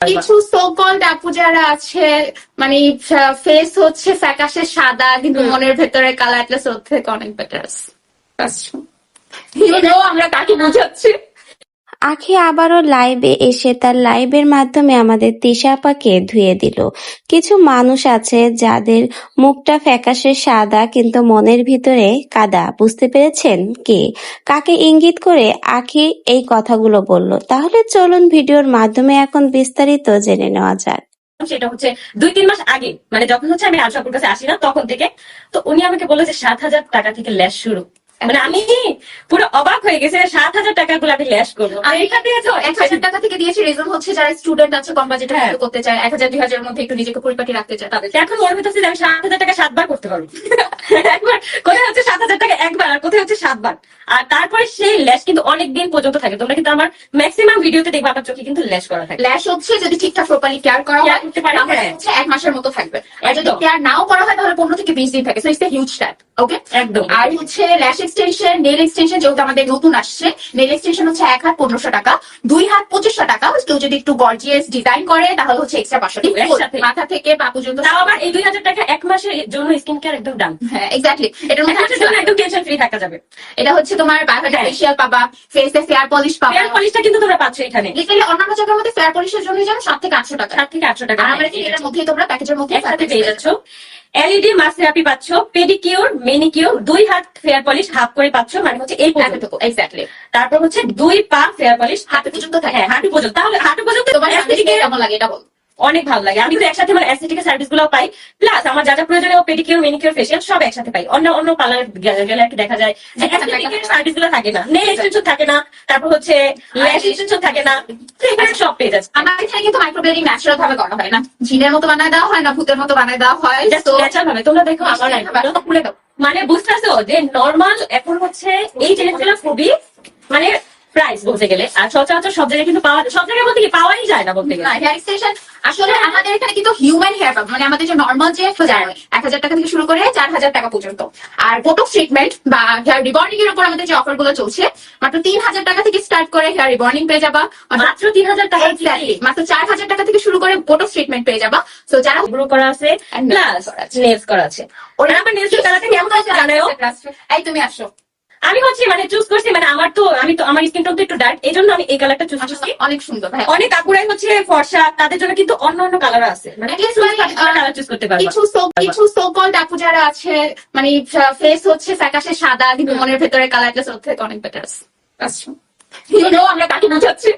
কিছু সোকল্ড আপু যারা আছে মানে ফেস হচ্ছে ফ্যাকাশে সাদা কিন্তু মনের ভেতরে কালার অ্যাটলাস ওর থেকে অনেক বেটার আমরা কাকে বুঝাচ্ছি? আখি আবারও লাইভে এসে তার লাইভের মাধ্যমে আমাদের তিশা আপাকে ধুয়ে দিল। কিছু মানুষ আছে যাদের মুখটা ফ্যাকাশে সাদা কিন্তু মনের ভিতরে কাদা। বুঝতে পেরেছেন কে? কাকে ইঙ্গিত করে আখি এই কথাগুলো বলল? তাহলে চলুন ভিডিওর মাধ্যমে এখন বিস্তারিত জেনে নেওয়া যাক। সেটা হচ্ছে দুই তিন মাস আগে মানে যখন হচ্ছে আমি আশরাফুর কাছে আসি না তখন থেকে, তো উনি আমাকে বলল যে সাত হাজার টাকা থেকে ল্যাস শুরু। মানে আমি পুরো অবাক হয়ে গেছে সাত হাজার টাকা করব। আর এখান থেকে তো এক হাজার টাকা থেকে দিয়েছি। রিজন হচ্ছে যারা স্টুডেন্ট আছে কম বাজেটে হ্যাঁ। করতে চায় এক হাজার দুই হাজারের মধ্যে একটু নিজেকে পরিপাটি রাখতে চায় তাদের। এখন হচ্ছে আমি সাত হাজার টাকা সাতবার করতে পারব। একবার কোথায় হচ্ছে সাত হাজার টাকা একবার আর কোথায় হচ্ছে সাতবার? আর তারপরে সেই ল্যাস কিন্তু অনেক দিন পর্যন্ত থাকে। তোমরা কিন্তু আমার ম্যাক্সিমাম ভিডিওতে দেখবে আপনার চোখে কিন্তু ল্যাস করা থাকে। ল্যাশ হচ্ছে যদি ঠিকঠাক প্রপারলি কেয়ার করা হয় হ্যাঁ। এক মাসের মতো থাকবে। আর যদি কেয়ার নাও করা হয় তাহলে পনেরো থেকে বিশ দিন থাকে। So it's huge step okay একদম। আর হচ্ছে ল্যাশ এক্সটেনশন নেল এক্সটেনশন যেহেতু আমাদের নতুন আসছে নেল এক্সটেনশন হচ্ছে এক হাত পনেরোশো টাকা দুই হাত পঁচিশশো টাকা। কেউ যদি একটু গর্জিয়াস ডিজাইন করে তাহলে হচ্ছে এক্সট্রা পাঁচশো মাথা থেকে পা পর্যন্ত তাও আবার এই দুই হাজার টাকা এক মাসের জন্য স্কিন কেয়ার একদম ডান হ্যাঁ এক্স্যাক্টলি এটার মধ্যে একদম টেনশন ফ্রি থাকা যাবে। এটা হচ্ছে তোমার বায়োমেট্রিক হ্যাঁ। ফেশিয়াল পাবা ফেসে ফেয়ার পলিশ পাবা। ফেয়ার পলিশটা কিন্তু তোমরা পাচ্ছ এখানে। লিটারালি অন্যান্য জায়গার মধ্যে ফেয়ার পলিশের জন্য যেন সাত থেকে আটশো টাকা। সাত থেকে আটশো টাকা। আর আমরা এটার মধ্যেই তোমরা প্যাকেজের মধ্যে পেয়ে যাচ্ছ। এলইডি মাসে থেরাপি পাচ্ছ পেডিকিউর মেনিকিউর দুই হাত ফেয়ার পলিশ হাফ করে পাচ্ছ মানে হচ্ছে এই পর্যন্ত। এতটুকু এক্স্যাক্টলি তারপর হচ্ছে দুই পা ফেয়ার পলিশ হাতে পর্যন্ত থাকে। হ্যাঁ হাঁটু পর্যন্ত। তাহলে হাঁটু পর্যন্ত তোমার কেমন লাগে এটা বল? অনেক ভালো লাগে। আমি তো একসাথে মানে অ্যাস্থেটিকের সার্ভিসগুলো পাই। প্লাস আমার যা যা প্রয়োজনীয় পেডিকিউর মেনিকিউর ফেশিয়াল সব একসাথে পাই। অন্য অন্য পার্লার গেলে কি দেখা যায়। যে অ্যাস্থেটিকের সার্ভিসগুলো থাকে না। নেল এক্সটেনশন থাকে না। তারপর হচ্ছে ল্যাশ এক্সটেনশন থাকে না। এখানে সব পেয়ে যাচ্ছে। আমার এখানে কিন্তু মাইক্রোব্লেডিং ন্যাচারাল ভাবে করা হয় না। জিনের মতো বানায় দেওয়া হয় না ভূতের মতো বানায় দেওয়া হয়। জাস্ট তো ন্যাচারাল ভাবে। তোমরা দেখো আমার খুলে দাও। মানে বুঝতেছো যে নর্মাল এখন হচ্ছে এই জিনিসগুলো খুবই মানে প্রাইস বলতে গেলে। আর সচরাচর সব জায়গায় কিন্তু পাওয়া সব জায়গায় বলতে কি পাওয়াই যায় না বলতে গেলে। হেয়ার এক্সটেনশন আসলে আমাদের এখানে কিন্তু হিউম্যান হেয়ার পাবো মানে আমাদের যে নর্মাল যে এক হাজার টাকা থেকে শুরু করে চার হাজার টাকা পর্যন্ত। আর বোটক্স ট্রিটমেন্ট বা হেয়ার রিবর্নিং এর উপর আমাদের যে অফারগুলো চলছে মাত্র তিন হাজার টাকা থেকে স্টার্ট করে হেয়ার রিবর্নিং পেয়ে যাবা। মাত্র তিন হাজার টাকা. মাত্র চার হাজার টাকা থেকে শুরু করে বোটক্স ট্রিটমেন্ট পেয়ে যাবা। তো যারা গ্রো করা আছে প্লাস। নেলস করা আছে। ওরা আমার নেলস কালারটা কেমন আছে জানাও এই তুমি আসো। আমি হচ্ছে মানে চুজ করছি মানে আমার তো আমি তো আমার স্কিন টোন তো একটু ডার্ক এই জন্য আমি এই কালারটা চুজ করছি। অনেক সুন্দর অনেক কাকুরাই হচ্ছে ফর্সা তাদের জন্য কিন্তু অন্য অন্য কালার আছে। মানে মানে, আহ, কালার চুজ করতে পারবে। কিছু কিছু আপু যারা আছে মানে ফেস হচ্ছে ফ্যাকাশে সাদা কিন্তু মনের ভেতরে কালার অ্যাটলাস ওর থেকে অনেক বেটার ইউ নো আমরা কাকে বুঝাচ্ছি।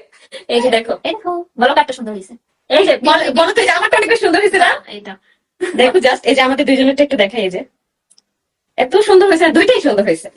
এই যে দেখো। দেখো। বলো কাটটা সুন্দর হয়েছে। এই যে বলো তো আমারটা অনেক সুন্দর হয়েছে না? এইটা। দেখো জাস্ট এই যে আমাদের দুইজনেরটা একটু দেখা এই যে। এত সুন্দর হয়েছে দুইটাই সুন্দর হয়েছে।